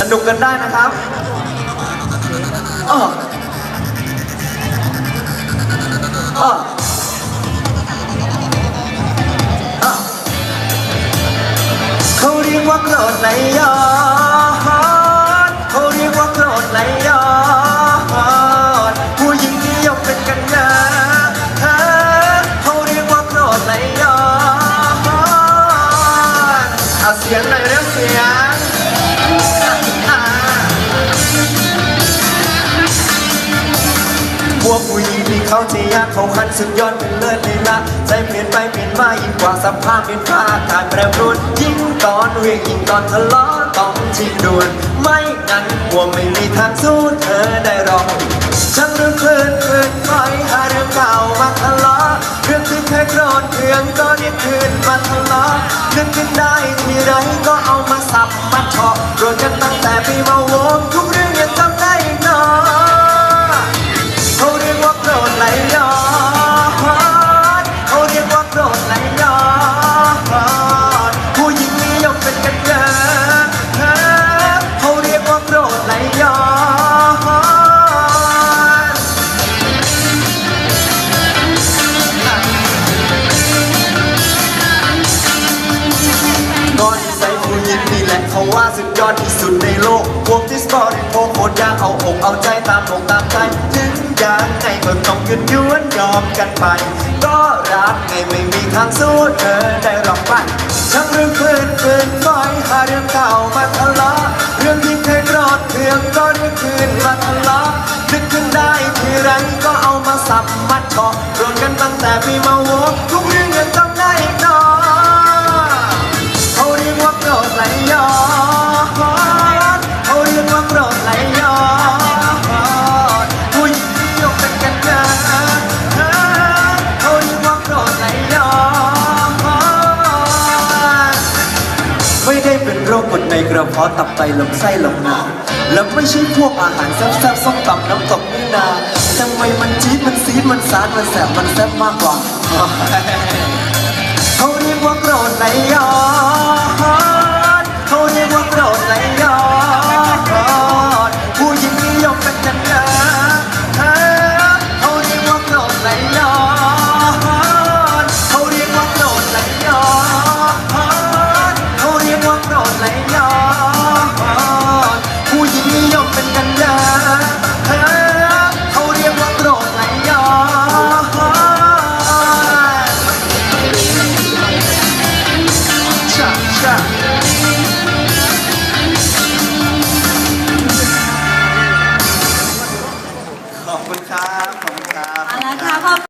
สนุกกันได้นะครับอ้ออ้ออ้เขาเรียกว่าโกรธในยอ ผู้หญิงที่เขาจะยากเขาคันสุดยอดเป็นเลิศเลยละใจเปลี่ยนไปเปลี่ยนมายิ่งกว่าสภาพเป็นผ้าอากาศแปรปรวนยิ่งตอนเวียงยิ่งตอนทะเลาะต้องชิงด่วนไม่งั้นกลัวไม่มีทางสู้เธอได้หรอกช่างเรื่องคลื่นคลื่นคอยหาเรื่องเก่ามาทะเลาะเรื่องที่เคยโกรธเคืองก็เรียกคืนมาทะเลาะนึกขึ้นได้ทีไรก็เอามาสับมาเฉาะโกรธกันตั้งแต่ปีมาวงทุก ไหลย้อนก่อนใส่ผู้หญิงนี่แหละเขาว่าสุดยอดที่สุดในโลกพวกที่สปอร์ตพวกโคตรยากเอาอกเอาใจตามอกตามใจถึงอย่างไงก็ต้องยืนย้วนยอมกันไป ก็รักไงไม่มีทางสู้เธอได้หรอกไปช่างเรื่องคืนคืนคอยหาเรื่องเก่ามาทะเลาะ เอามาสับมัดเฉาะโกรธกันตั้งแต่ปีมาโวทุกเรื่องยังจำได้อีกนาะเขาเรียกว่าโกรธไหลย้อนเขาเรียกว่าโกรธไหลย้อนผู้หญิงนิยมเป็นกันเยอะเขาเรียกว่าโกรธไหลย้อนไม่ได้เป็นโรคกรดในกระเพาะตับไตลำไส้ลำนาและไม่ใช่พวกอาหารแซ่บๆส้มตำน้ำตกนี่นาทำไมมันจี๊ดมัน ซีดมันซาดมันแสบมันแซ่บมากกว่าเขา